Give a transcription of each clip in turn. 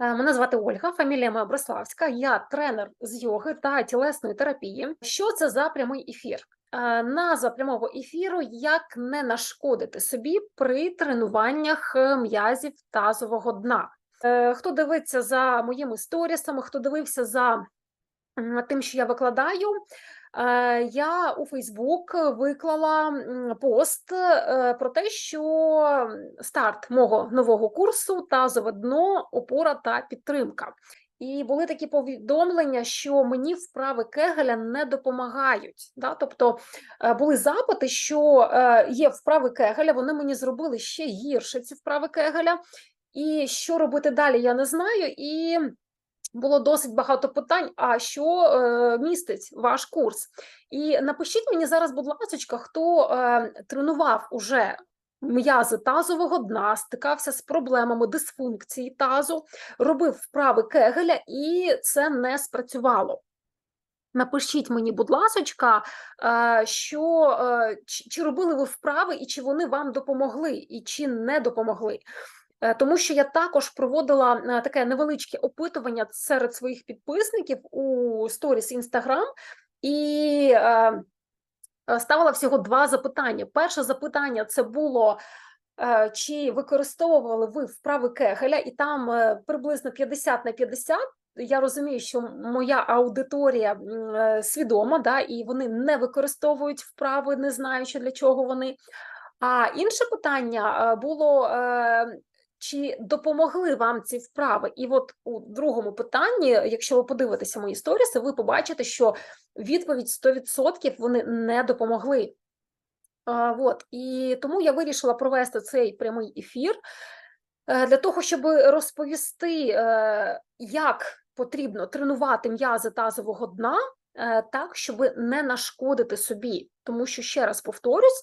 Е, Мене звати Ольга, фамілія моя Бреславська. Я тренер з йоги та тілесної терапії. Що це за прямий ефір? Е, Назва прямого ефіру як не нашкодити собі при тренуваннях е, м'язів тазового дна. Хто дивиться за моїми сторісами, хто дивився за тим, що я викладаю, я у Фейсбук виклала пост е, про те, що старт мого нового курсу тазове дно, опора та підтримка. І були такі повідомлення, що мені вправи Кегеля не допомагають. Да? Тобто е, були запити, що е, є вправи Кегеля, вони мені зробили ще гірше ці вправи Кегеля. І що робити далі, я не знаю. І було досить багато питань. А що е, містить ваш курс? І напишіть мені зараз, будь ласка, хто е, тренував уже м'язи тазового дна, стикався з проблемами дисфункції тазу, робив вправи Кегеля, і це не спрацювало. Напишіть мені, будь ласочка, е, що е, чи, чи робили ви вправи, і чи вони вам допомогли, і чи не допомогли. Е, Тому що я також проводила е, таке невеличке опитування серед своїх підписників у сторіс Інстаграм і е, ставила всього два запитання. Перше запитання це було. Чи використовували ви вправи Кегеля, і там приблизно 50 на 50. Я розумію, що моя аудиторія свідома, да, і вони не використовують вправи, не знаючи для чого вони. А інше питання було: чи допомогли вам ці вправи? І от у другому питанні, якщо ви подивитеся мої сторіси, ви побачите, що відповідь 100% вони не допомогли. А, Вот і тому я вирішила провести цей прямий ефір е, для того, щоб розповісти, е, як потрібно тренувати м'язи тазового дна е, так, щоб не нашкодити собі. Тому що ще раз повторюсь,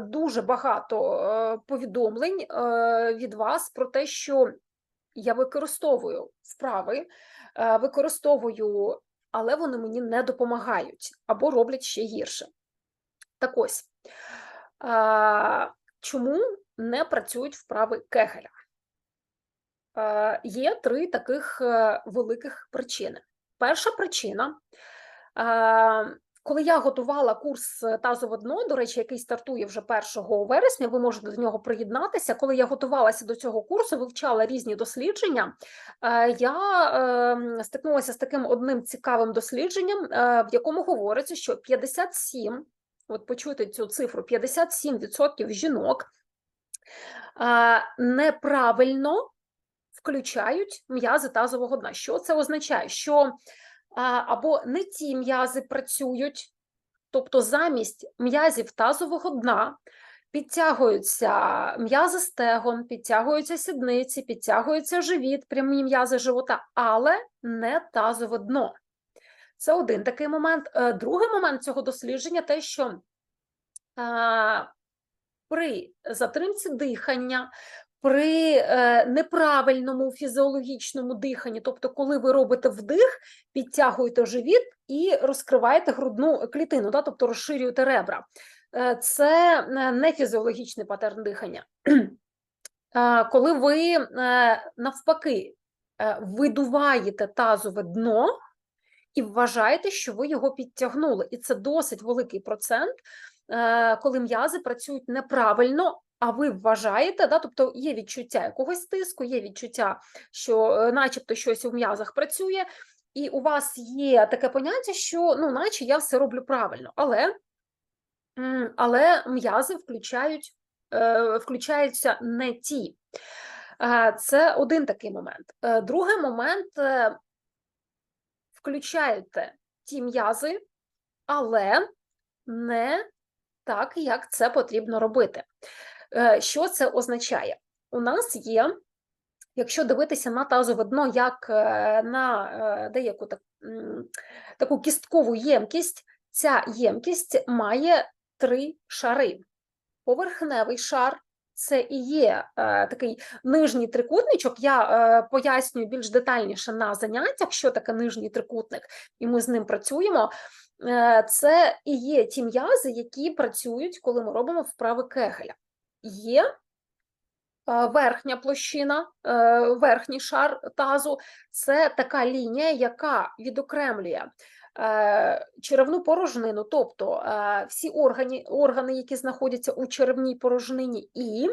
дуже багато е, повідомлень е, від вас про те, що я використовую вправи, е, використовую, але вони мені не допомагають або роблять ще гірше. Так ось. Чому не працюють вправи Кегеля? Е, Є три таких е, великих причини. Перша причина, е, коли я готувала курс тазове дно, до речі, який стартує вже 1 вересня, ви можете до нього приєднатися. Коли я готувалася до цього курсу, вивчала різні дослідження. е, Я е, стикнулася з таким одним цікавим дослідженням, е, в якому говориться, що 57 от почуйте цю цифру: 57% жінок неправильно включають м'язи тазового дна. Що це означає? Що або не ті м'язи працюють, тобто замість м'язів тазового дна. Підтягуються м'язи стегон, підтягуються сідниці, підтягується живіт, прямі м'язи живота, але не тазове дно. Це один такий момент. Е, Другий момент цього дослідження те, що при затримці дихання, при е, неправильному фізіологічному диханні, тобто, коли ви робите вдих, підтягуєте живіт і розкриваєте грудну клітину, да, тобто розширюєте ребра. Е, це е, не фізіологічний паттерн дихання. Коли ви навпаки видуваєте тазове дно, і вважаєте, що ви його підтягнули. І це досить великий процент, коли м'язи працюють неправильно. А ви вважаєте, да, тобто є відчуття якогось тиску, є відчуття, що е, начебто щось у м'язах працює, і у вас є таке поняття, що ну, наче я все роблю правильно, але, але м'язи включають, е, включаються не ті. Е, Це один такий момент. Другий момент включаєте ті м'язи, але не так, як це потрібно робити. Е, Що це означає? У нас є, якщо дивитися на тазове дно, як е, на е, деяку так, таку кісткову ємкість, ця ємкість має три шари. Поверхневий шар це і є е, такий нижній трикутничок. Я е, пояснюю більш детальніше на заняттях, що таке нижній трикутник, і ми з ним працюємо. Е, це і є ті м'язи, які працюють, коли ми робимо вправи кегеля. Є Е, Верхня площина, е, верхній шар тазу. Це така лінія, яка відокремлює е, черевну порожнину, тобто всі органи, органи, які знаходяться у черевній порожнині, і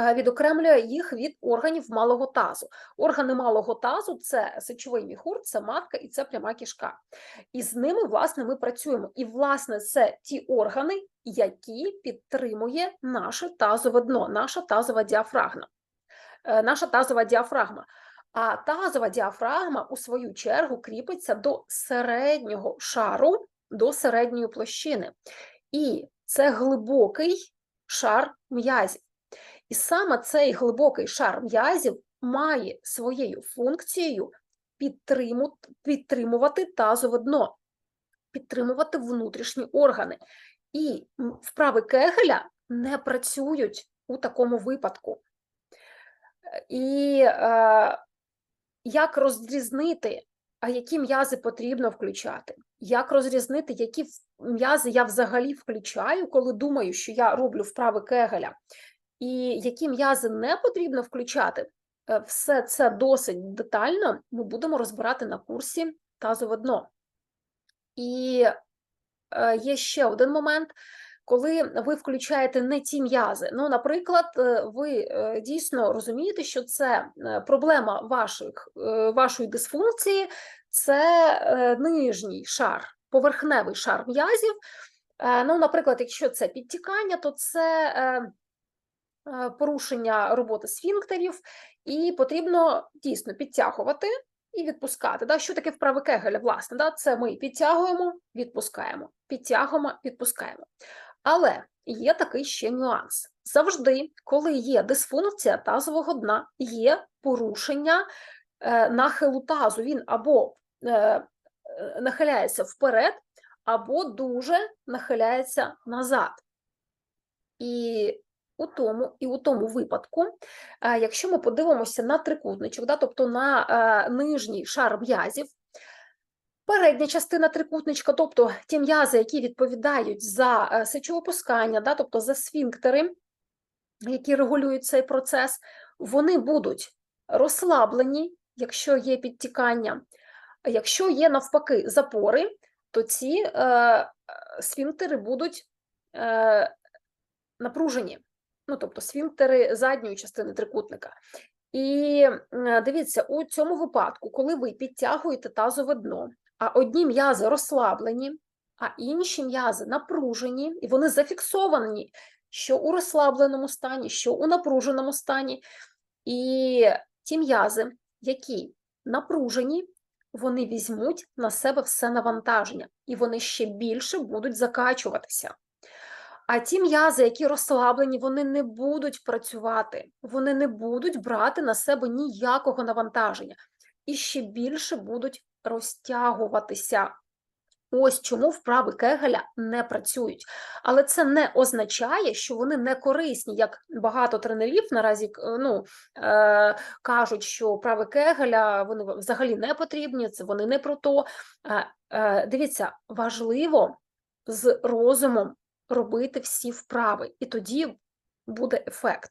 відокремлює їх від органів малого тазу. Органи малого тазу це сечовий міхур, це матка і це пряма кишка. І з ними, власне, ми працюємо. І, власне, це ті органи, які підтримує наше тазове дно, наша тазова діафрагма. Е, Наша тазова діафрагма. А тазова діафрагма, у свою чергу, кріпиться до середнього шару, до середньої площини. І це глибокий шар м'язів. І саме цей глибокий шар м'язів має своєю функцією підтриму- підтримувати тазове дно, підтримувати внутрішні органи. І вправи Кегеля не працюють у такому випадку. І е, як розрізнити, а які м'язи потрібно включати? Як розрізнити, які м'язи я взагалі включаю, коли думаю, що я роблю вправи Кегеля, і які м'язи не потрібно включати? Е, Все це досить детально ми будемо розбирати на курсі тазове дно. І е, є ще один момент, коли ви включаєте не ті м'язи. Ну, наприклад, е, ви дійсно розумієте, що це проблема ваших, вашої дисфункції, це нижній шар, поверхневий шар м'язів. Ну, наприклад, якщо це підтікання, то це порушення роботи сфінктерів, і потрібно дійсно підтягувати і відпускати. Да? Що таке вправи Кегеля? Власне, да? це ми підтягуємо, відпускаємо, підтягуємо, відпускаємо. Але є такий ще нюанс. Завжди, коли є дисфункція тазового дна, є порушення е, нахилу тазу. Він або е, е, нахиляється вперед, або дуже нахиляється назад. І у тому, і у тому випадку, е, якщо ми подивимося на трикутничок, да, тобто на е, нижній шар м'язів, передня частина трикутничка, тобто ті м'язи, які відповідають за е, сечовипускання, да, тобто за сфінктери, які регулюють цей процес, вони будуть розслаблені, якщо є підтікання. Якщо є навпаки запори, то ці е, сфінктери будуть е, напружені, ну тобто сфінктери задньої частини трикутника. І дивіться, у цьому випадку, коли ви підтягуєте тазове дно, а одні м'язи розслаблені, а інші м'язи напружені, і вони зафіксовані, що у розслабленому стані, що у напруженому стані. І ті м'язи, які напружені, вони візьмуть на себе все навантаження, і вони ще більше будуть закачуватися. А ті м'язи, які розслаблені, вони не будуть працювати, вони не будуть брати на себе ніякого навантаження і ще більше будуть розтягуватися. Ось чому вправи Кегеля не працюють. Але це не означає, що вони не корисні, як багато тренерів наразі ну, е, кажуть, що вправи Кегеля вони взагалі не потрібні, це вони не про то. Е, е, дивіться, важливо з розумом робити всі вправи, і тоді буде ефект.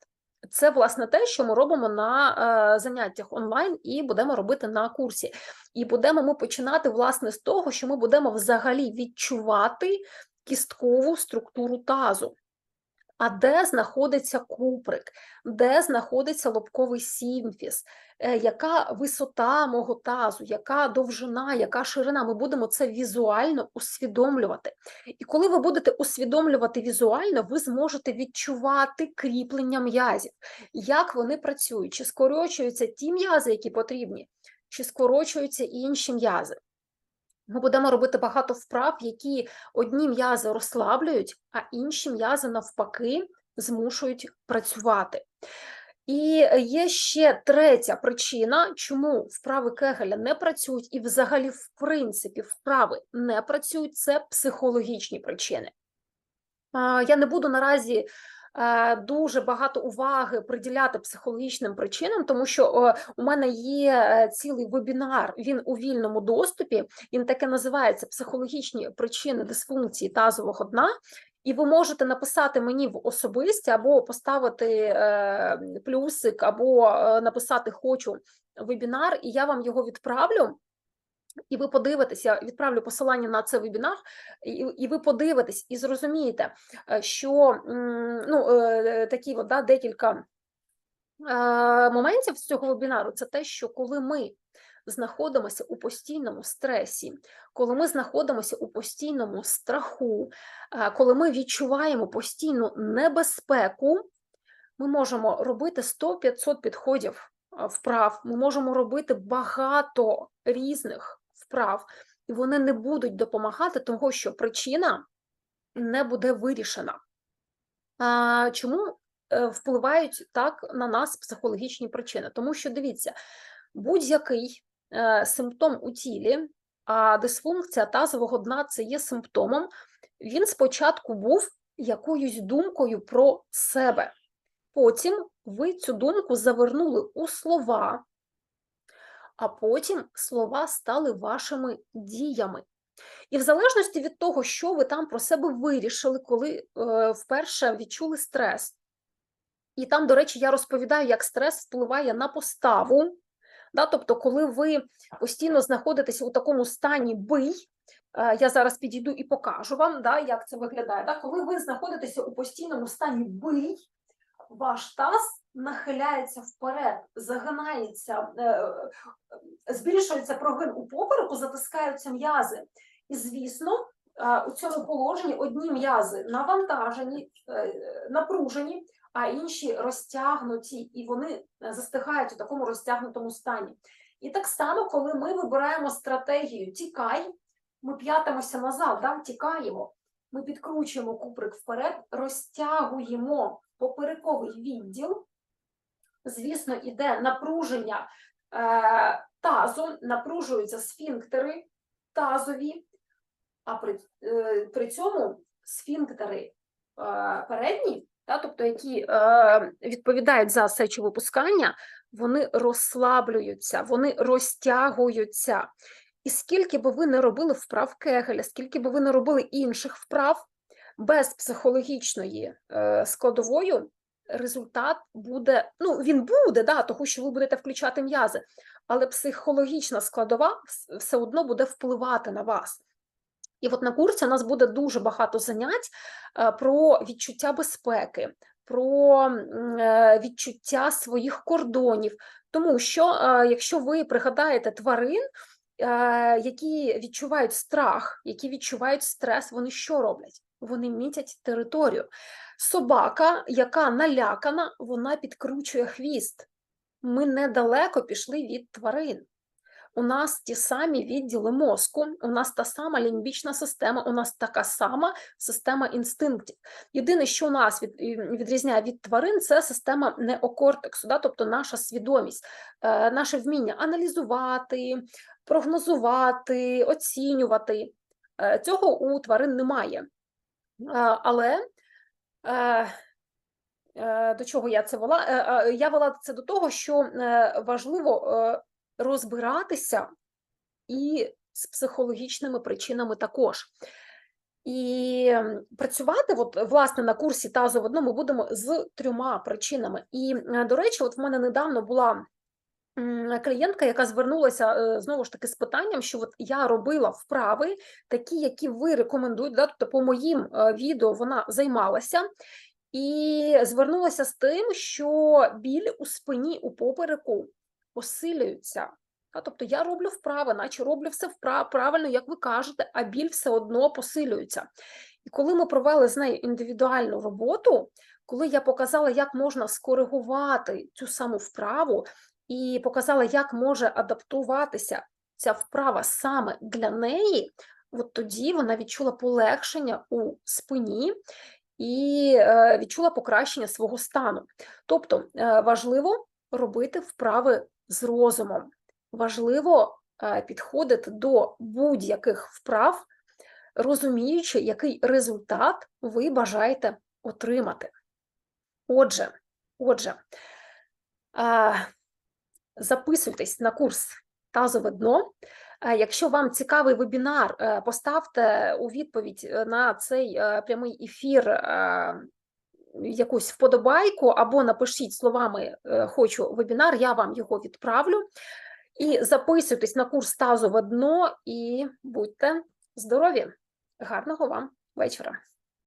Це власне те, що ми робимо на е, заняттях онлайн і будемо робити на курсі. І будемо ми починати власне з того, що ми будемо взагалі відчувати кісткову структуру тазу. А де знаходиться куприк, де знаходиться лобковий сімфіз, е, яка висота мого тазу, яка довжина, яка ширина. Ми будемо це візуально усвідомлювати. І коли ви будете усвідомлювати візуально, ви зможете відчувати кріплення м'язів, як вони працюють, чи скорочуються ті м'язи, які потрібні, чи скорочуються інші м'язи. Ми будемо робити багато вправ, які одні м'язи розслаблюють, а інші м'язи навпаки змушують працювати. І є ще третя причина, чому вправи Кегеля не працюють, і взагалі, в принципі, вправи не працюють, це психологічні причини. Я не буду наразі дуже багато уваги приділяти психологічним причинам, тому що е, у мене є е, цілий вебінар. Він у вільному доступі. Він таке називається Психологічні причини дисфункції тазового дна. І ви можете написати мені в особисті або поставити е, плюсик, або е, написати хочу вебінар, і я вам його відправлю. І ви подивитесь, я відправлю посилання на цей вебінар, і, і ви подивитесь і зрозумієте, е, що ну, е, такі от, да, декілька е, моментів з цього вебінару це те, що коли ми знаходимося у постійному стресі, коли ми знаходимося у постійному страху, коли ми відчуваємо постійну небезпеку, ми можемо робити 100-500 підходів вправ, ми можемо робити багато різних вправ, і вони не будуть допомагати, тому що причина не буде вирішена. А, Чому е, впливають так на нас психологічні причини? Тому що дивіться, будь-який е, симптом у тілі, а дисфункція тазового дна це є симптомом, він спочатку був якоюсь думкою про себе. Потім ви цю думку завернули у слова, а потім слова стали вашими діями. І в залежності від того, що ви там про себе вирішили, коли е, вперше відчули стрес. І там, до речі, я розповідаю, як стрес впливає на поставу. Да? Тобто, коли ви постійно знаходитеся у такому стані бий, е, я зараз підійду і покажу вам, да, як це виглядає. Да? Коли ви знаходитеся у постійному стані бий, ваш таз нахиляється вперед, загинається, е, е, збільшується прогин у попереку, затискаються м'язи. І, звісно, е, у цьому положенні одні м'язи навантажені, напружені, а інші розтягнуті, і вони застигають у такому розтягнутому стані. І так само, коли ми вибираємо стратегію тікай, ми п'ятимося назад, да, тікаємо, ми підкручуємо куприк вперед, розтягуємо поперековий відділ, звісно, іде напруження е, тазу, напружуються сфінктери тазові, а при е, при цьому сфінктери е, передні, та, тобто які е, відповідають за сечовипускання, вони розслаблюються, вони розтягуються. І скільки би ви не робили вправ Кегеля, скільки би ви не робили інших вправ, без психологічної е, складової результат буде, ну він буде, да, тому що ви будете включати м'язи, але психологічна складова все одно буде впливати на вас. І от на курсі у нас буде дуже багато занять е, про відчуття безпеки, про е, відчуття своїх кордонів. Тому що, якщо ви пригадаєте тварин, які відчувають страх, які відчувають стрес, вони що роблять? Вони мітять територію. Собака, яка налякана, вона підкручує хвіст. Ми недалеко пішли від тварин. У нас ті самі відділи мозку, у нас та сама лімбічна система, у нас така сама система інстинктів. Єдине, що у нас від, відрізняє від тварин, це система неокортексу, да? тобто наша свідомість, е, наше вміння аналізувати, прогнозувати, оцінювати. Е, цього у тварин немає. Але е, е, до чого я це вела? Е, я вела це до того, що важливо розбиратися і з психологічними причинами також. І працювати, от, власне, на курсі тазу в одному будемо з трьома причинами. І, до речі, от в мене недавно була клієнтка, яка звернулася е, знову ж таки з питанням, що от я робила вправи, такі, які ви рекомендуєте, да, тобто по моїм е, відео вона займалася. І звернулася з тим, що біль у спині у попереку посилюється. Тобто я роблю вправи, наче роблю все вправ, правильно, як ви кажете, а біль все одно посилюється. І коли ми провели з нею індивідуальну роботу, коли я показала, як можна скоригувати цю саму вправу, і показала, як може адаптуватися ця вправа саме для неї, от тоді вона відчула полегшення у спині і е, відчула покращення свого стану. Тобто е, важливо робити вправи з розумом, важливо е, підходити до будь-яких вправ, розуміючи, який результат ви бажаєте отримати. Отже, отже, записуйтесь на курс тазове дно. Е, Якщо вам цікавий вебінар, е, поставте у відповідь е, на цей прямий ефір якусь вподобайку або напишіть словами Хочу вебінар, я вам його відправлю. І записуйтесь на курс тазове дно і будьте здорові! Гарного вам вечора!